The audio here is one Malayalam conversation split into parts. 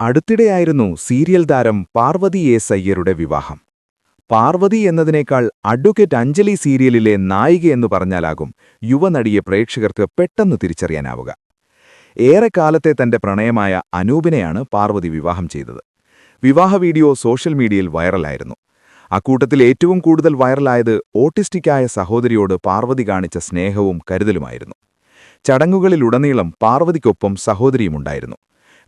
അടുത്തിടെയായിരുന്നു സീരിയൽ താരം പാർവതി എ സയ്യരുടെ വിവാഹം. പാർവതി എന്നതിനേക്കാൾ അഡ്വക്കേറ്റ് അഞ്ജലി സീരിയലിലെ നായിക എന്ന് പറഞ്ഞാലാകും യുവനടിയെ പ്രേക്ഷകർക്ക് പെട്ടെന്ന് തിരിച്ചറിയാനാവുക. ഏറെക്കാലത്തെ തന്റെ പ്രണയമായ അനൂപിനെയാണ് പാർവതി വിവാഹം ചെയ്തത്. വിവാഹ വീഡിയോ സോഷ്യൽ മീഡിയയിൽ വൈറലായിരുന്നു. അക്കൂട്ടത്തിൽ ഏറ്റവും കൂടുതൽ വൈറലായത് ഓട്ടിസ്റ്റിക്കായ സഹോദരിയോട് പാർവതി കാണിച്ച സ്നേഹവും കരുതലുമായിരുന്നു. ചടങ്ങുകളിലുടനീളം പാർവതിക്കൊപ്പം സഹോദരിയുമുണ്ടായിരുന്നു.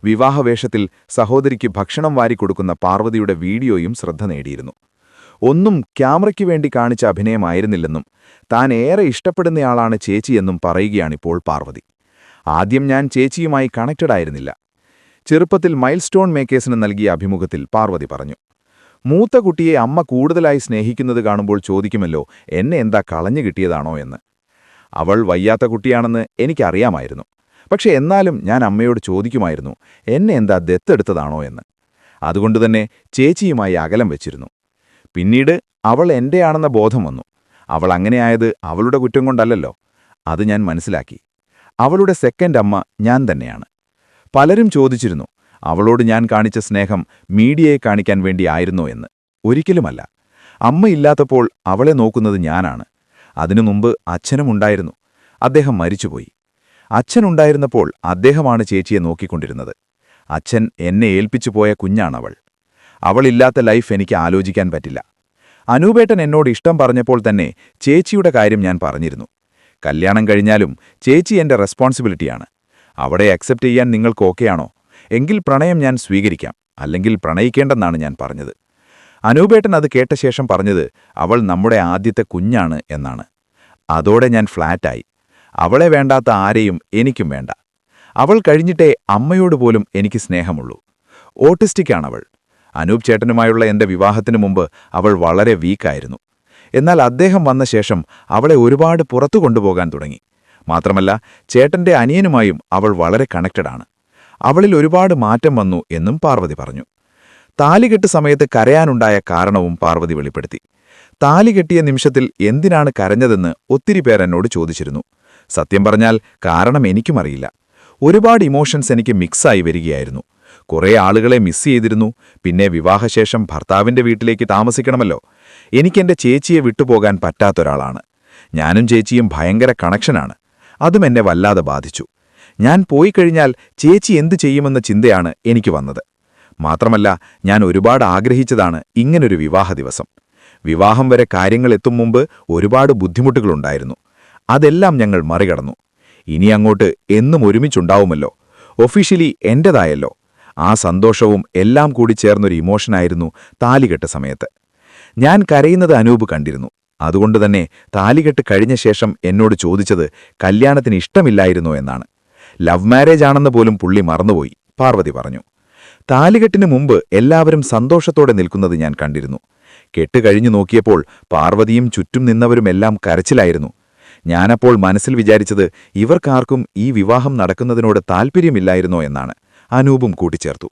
വിവാഹവേഷത്തിൽ സഹോദരിക്ക് ഭക്ഷണം വാരിക്കൊടുക്കുന്ന പാർവതിയുടെ വീഡിയോയും ശ്രദ്ധ നേടിയിരുന്നു. ഒന്നും ക്യാമറയ്ക്ക് വേണ്ടി കാണിച്ച അഭിനയമായിരുന്നില്ലെന്നും താൻ ഏറെ ഇഷ്ടപ്പെടുന്നയാളാണ് ചേച്ചിയെന്നും പറയുകയാണിപ്പോൾ പാർവതി. ആദ്യം ഞാൻ ചേച്ചിയുമായി കണക്റ്റഡ് ആയിരുന്നില്ല. ചെറുപ്പത്തിൽ മൈൽ സ്റ്റോൺ മേക്കേഴ്സിന് നൽകിയ അഭിമുഖത്തിൽ പാർവതി പറഞ്ഞു മൂത്ത കുട്ടിയെ അമ്മ കൂടുതലായി സ്നേഹിക്കുന്നത് കാണുമ്പോൾ ചോദിക്കുമല്ലോ എന്നെ എന്താ കളഞ്ഞു കിട്ടിയതാണോ എന്ന്. അവൾ വയ്യാത്ത കുട്ടിയാണെന്ന് എനിക്കറിയാമായിരുന്നു. പക്ഷെ എന്നാലും ഞാൻ അമ്മയോട് ചോദിക്കുമായിരുന്നു എന്നെ എന്താ ദത്തെടുത്തതാണോ എന്ന്? അതുകൊണ്ടുതന്നെ ചേച്ചിയുമായി അകലം വെച്ചിരുന്നു. പിന്നീട് അവൾ എന്റെയാണെന്ന ബോധം വന്നു. അവൾ അങ്ങനെയായത് അവളുടെ കുറ്റം കൊണ്ടല്ലല്ലോ. അത് ഞാൻ മനസ്സിലാക്കി. അവളുടെ സെക്കൻഡ് അമ്മ ഞാൻ തന്നെയാണ്. പലരും ചോദിച്ചിരുന്നു അവളോട് ഞാൻ കാണിച്ച സ്നേഹം മീഡിയയെ കാണിക്കാൻ വേണ്ടിയായിരുന്നോ എന്ന്? ഒരിക്കലുമല്ല. അമ്മയില്ലാത്തപ്പോൾ അവളെ നോക്കുന്നത് ഞാനാണ്. അതിനു മുമ്പ് അച്ഛനുമുണ്ടായിരുന്നു. അദ്ദേഹം മരിച്ചുപോയി. അച്ഛനുണ്ടായിരുന്നപ്പോൾ അദ്ദേഹമാണ് ചേച്ചിയെ നോക്കിക്കൊണ്ടിരുന്നത്. അച്ഛൻ എന്നെ ഏൽപ്പിച്ചു പോയ കുഞ്ഞാണവൾ. അവളില്ലാത്ത ലൈഫ് എനിക്ക് ആലോചിക്കാൻ പറ്റില്ല. അനൂപേട്ടൻ എന്നോട് ഇഷ്ടം പറഞ്ഞപ്പോൾ തന്നെ ചേച്ചിയുടെ കാര്യം ഞാൻ പറഞ്ഞിരുന്നു. കല്യാണം കഴിഞ്ഞാലും ചേച്ചി എന്റെ റെസ്പോൺസിബിലിറ്റിയാണ്. അവിടെ അക്സെപ്റ്റ് ചെയ്യാൻ നിങ്ങൾക്ക് ഓക്കെയാണോ? എങ്കിൽ പ്രണയം ഞാൻ സ്വീകരിക്കാം. അല്ലെങ്കിൽ പ്രണയിക്കേണ്ടെന്നാണ് ഞാൻ പറഞ്ഞത്. അനൂപേട്ടൻ അത് കേട്ട ശേഷം പറഞ്ഞത് അവൾ നമ്മുടെ ആദ്യത്തെ കുഞ്ഞാണ് എന്നാണ്. അതോടെ ഞാൻ ഫ്ലാറ്റായി. അവളെ വേണ്ടാത്ത ആരെയും എനിക്കും വേണ്ട. അവൾ കഴിഞ്ഞിട്ടേ അമ്മയോട് പോലും എനിക്ക് സ്നേഹമുള്ളൂ. ഓട്ടിസ്റ്റിക്കാണവൾ. അനൂപ് ചേട്ടനുമായുള്ള എന്റെ വിവാഹത്തിനു മുമ്പ് അവൾ വളരെ വീക്കായിരുന്നു. എന്നാൽ അദ്ദേഹം വന്ന ശേഷം അവളെ ഒരുപാട് പുറത്തു കൊണ്ടുപോകാൻ തുടങ്ങി. മാത്രമല്ല ചേട്ടന്റെ അനിയനുമായും അവൾ വളരെ കണക്റ്റഡാണ് അവളിൽ ഒരുപാട് മാറ്റം വന്നു എന്നും പാർവതി പറഞ്ഞു. താലികെട്ട് സമയത്ത് കരയാനുണ്ടായ കാരണവും പാർവതി വെളിപ്പെടുത്തി. താലി കെട്ടിയ നിമിഷത്തിൽ എന്തിനാണ് കരഞ്ഞതെന്ന് ഒത്തിരി പേരെന്നോട് ചോദിച്ചിരുന്നു. സത്യം പറഞ്ഞാൽ കാരണം എനിക്കും അറിയില്ല. ഒരുപാട് ഇമോഷൻസ് എനിക്ക് മിക്സായി വരികയായിരുന്നു. കുറേ ആളുകളെ മിസ് ചെയ്തിരുന്നു. പിന്നെ വിവാഹശേഷം ഭർത്താവിന്റെ വീട്ടിലേക്ക് താമസിക്കണമല്ലോ. എനിക്കെന്റെ ചേച്ചിയെ വിട്ടുപോകാൻ പറ്റാത്തൊരാളാണ്. ഞാനും ചേച്ചിയും ഭയങ്കര കണക്ഷനാണ് അതും എന്നെ വല്ലാതെ ബാധിച്ചു. ഞാൻ പോയി കഴിഞ്ഞാൽ ചേച്ചി എന്തു ചെയ്യുമെന്ന ചിന്തയാണ് എനിക്ക് വന്നത്. മാത്രമല്ല ഞാൻ ഒരുപാട് ആഗ്രഹിച്ചതാണ് ഇങ്ങനൊരു വിവാഹ ദിവസം. വിവാഹം വരെ കാര്യങ്ങൾ എത്തും മുമ്പ് ഒരുപാട് ബുദ്ധിമുട്ടുകളുണ്ടായിരുന്നു. അതെല്ലാം ഞങ്ങൾ മറികടന്നു. ഇനി അങ്ങോട്ട് എന്നും ഒരുമിച്ചുണ്ടാവുമല്ലോ. ഒഫീഷ്യലി എന്റെതായല്ലോ ആ സന്തോഷവും എല്ലാം കൂടി ചേർന്നൊരു ഇമോഷനായിരുന്നു താലികെട്ട് സമയത്ത്. ഞാൻ കരയുന്നത് അനൂപ് കണ്ടിരുന്നു. അതുകൊണ്ട് തന്നെ താലികെട്ട് കഴിഞ്ഞ ശേഷം എന്നോട് ചോദിച്ചത് കല്യാണത്തിന് ഇഷ്ടമില്ലായിരുന്നോ എന്നാണ്. ലവ് മാരേജ് ആണെന്ന് പോലും പുള്ളി മറന്നുപോയി പാർവതി പറഞ്ഞു. താലികെട്ടിന് മുമ്പ് എല്ലാവരും സന്തോഷത്തോടെ നിൽക്കുന്നത് ഞാൻ കണ്ടിരുന്നു. കെട്ട് കഴിഞ്ഞു നോക്കിയപ്പോൾ പാർവതിയും ചുറ്റും നിന്നവരുമെല്ലാം കരച്ചിലായിരുന്നു. ഞാനപ്പോൾ മനസ്സിൽ വിചാരിച്ചത് ഇവർക്കാർക്കും ഈ വിവാഹം നടക്കുന്നതിനോട് താൽപ്പര്യമില്ലായിരുന്നോ എന്നാണ്. അനൂപും കൂട്ടിച്ചേർത്തു.